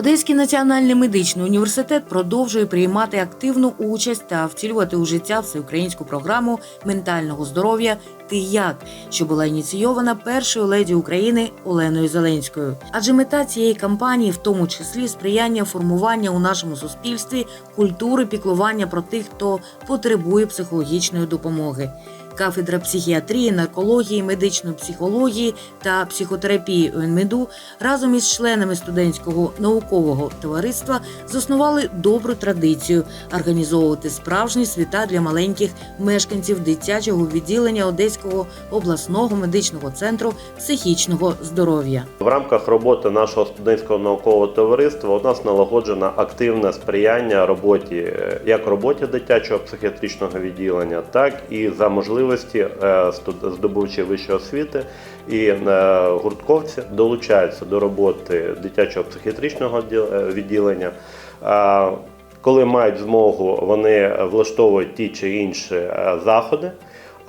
Одеський національний медичний університет продовжує приймати активну участь та втілювати у життя всеукраїнську програму ментального здоров'я Ти як, що була ініційована першою леді України Оленою Зеленською. Адже мета цієї кампанії, в тому числі сприяння формування у нашому суспільстві культури піклування про тих, хто потребує психологічної допомоги. Кафедра психіатрії, наркології, медичної психології та психотерапії УНМЕДу разом із членами студентського наукового товариства заснували добру традицію організовувати справжні свята для маленьких мешканців дитячого відділення Одеського обласного медичного центру психічного здоров'я. В рамках роботи нашого студентського наукового товариства у нас налагоджено активне сприяння роботі е, як роботі дитячого психіатричного відділення, так і за можливості е, здобувачі вищої освіти і е, гуртковці долучаються до роботи дитячого психіатричного е, відділення. Коли мають змогу, вони влаштовують ті чи інші заходи.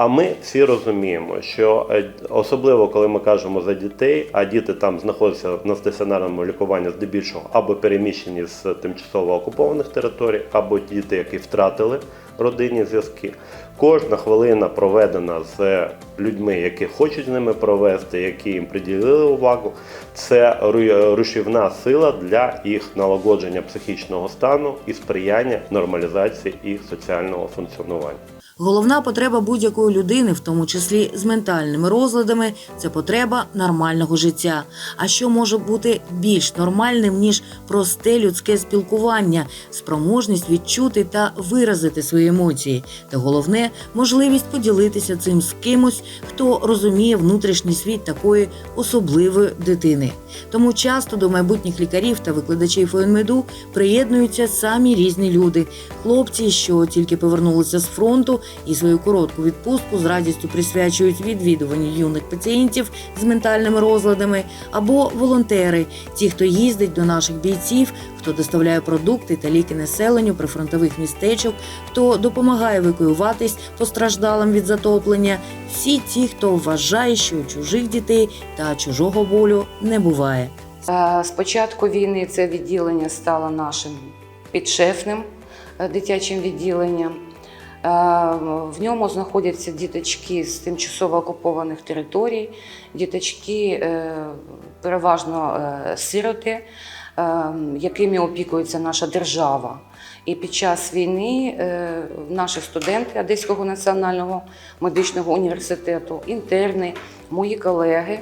А ми всі розуміємо, що е, особливо коли ми кажемо за дітей, а діти там знаходяться на стаціонарному лікуванні здебільшого або переміщені з тимчасово окупованих територій, або діти, які втратили родинні зв'язки. Кожна хвилина проведена з людьми, які хочуть з ними провести, які їм приділили увагу, це рушівна сила для їх налагодження психічного стану і сприяння нормалізації їх соціального функціонування. Головна потреба будь-якої людини, в тому числі з ментальними розладами, це потреба нормального життя. А що може бути більш нормальним ніж просте людське спілкування, спроможність відчути та виразити свої емоції, та головне можливість поділитися цим з кимось, хто розуміє внутрішній світ такої особливої дитини. Тому часто до майбутніх лікарів та викладачів УНМЕДу приєднуються самі різні люди, хлопці, що тільки повернулися з фронту і свою коротку відпустку з радістю присвячують відвідуванню юних пацієнтів з ментальними розладами, або волонтери, ті, хто їздить до наших бійців, хто доставляє продукти та ліки населенню прифронтових містечок, хто допомагає евакуюватись постраждалим від затоплення. Всі ті, хто вважає, що чужих дітей та чужого болю не буває. Е, З початку війни це відділення стало нашим підшефним е, дитячим відділенням. Е, В ньому знаходяться діточки з тимчасово окупованих територій, діточки е, переважно е, сироти, е, якими опікується наша держава. І під час війни е, наші студенти Одеського національного медичного університету, інтерни, мої колеги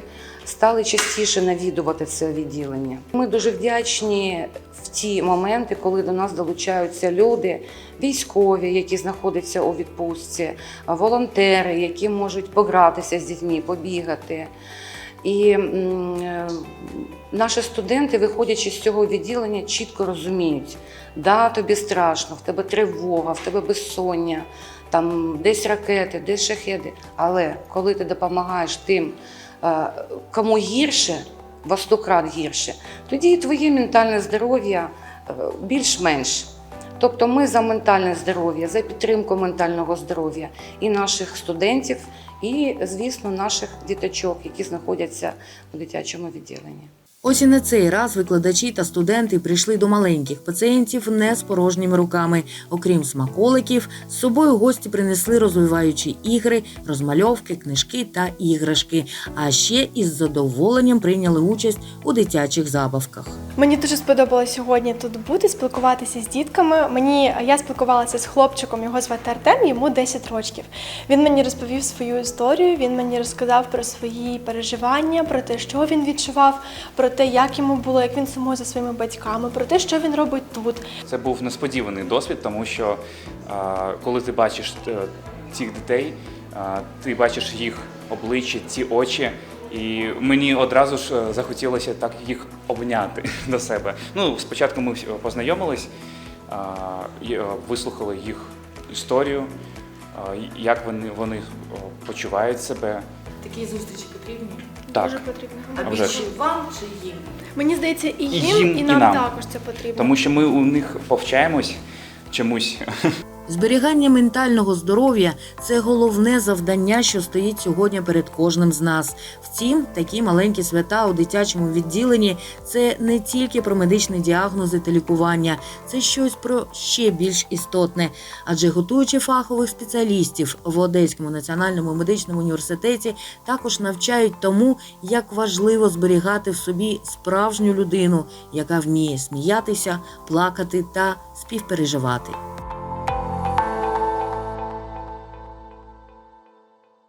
стали частіше навідувати це відділення. Ми дуже вдячні в ті моменти, коли до нас долучаються люди, військові, які знаходяться у відпустці, волонтери, які можуть погратися з дітьми, побігати. І е, наші студенти, виходячи з цього відділення, чітко розуміють, да, тобі страшно, в тебе тривога, в тебе безсоння, там десь ракети, десь шахеди. Але коли ти допомагаєш тим, кому гірше, во сто крат гірше, тоді і твоє ментальне здоров'я е, більш-менш. Тобто ми за ментальне здоров'я, за підтримку ментального здоров'я і наших студентів, і, звісно, наших діточок, які знаходяться у дитячому відділенні. Ось і на цей раз викладачі та студенти прийшли до маленьких пацієнтів не з порожніми руками. Окрім смаколиків, з собою гості принесли розвиваючі ігри, розмальовки, книжки та іграшки. А ще із задоволенням прийняли участь у дитячих забавках. Мені дуже сподобалось сьогодні тут бути, спілкуватися з дітками. Мені я спілкувалася з хлопчиком, його звати Артем, йому 10 років. Він мені розповів свою історію. Він мені розказав про свої переживання, про те, що він відчував, про те, як йому було, як він сумує за своїми батьками, про те, що він робить тут. Це був несподіваний досвід, тому що коли ти бачиш е, цих дітей, ти бачиш їх обличчя, ці очі, і мені одразу ж е, захотілося так їх обняти до себе. Ну, спочатку ми всі познайомились, е, вислухали їх історію, як вони, вони почувають себе. Такі зустрічі потрібні. Так, Дуже потрібно. А вже ж. вам чи їм? Мені здається, і їм, їм, і і нам, нам. також це потрібно. тому що ми у них повчаємось чомусь. Зберігання ментального здоров'я це головне завдання, що стоїть сьогодні перед кожним з нас. Втім, такі маленькі свята у дитячому відділенні це не тільки про медичні діагнози та лікування, це щось про ще більш істотне. Адже готуючи фахових спеціалістів в Одеському національному медичному університеті, також навчають тому, як важливо зберігати в собі справжню людину, яка вміє сміятися, плакати та співпереживати.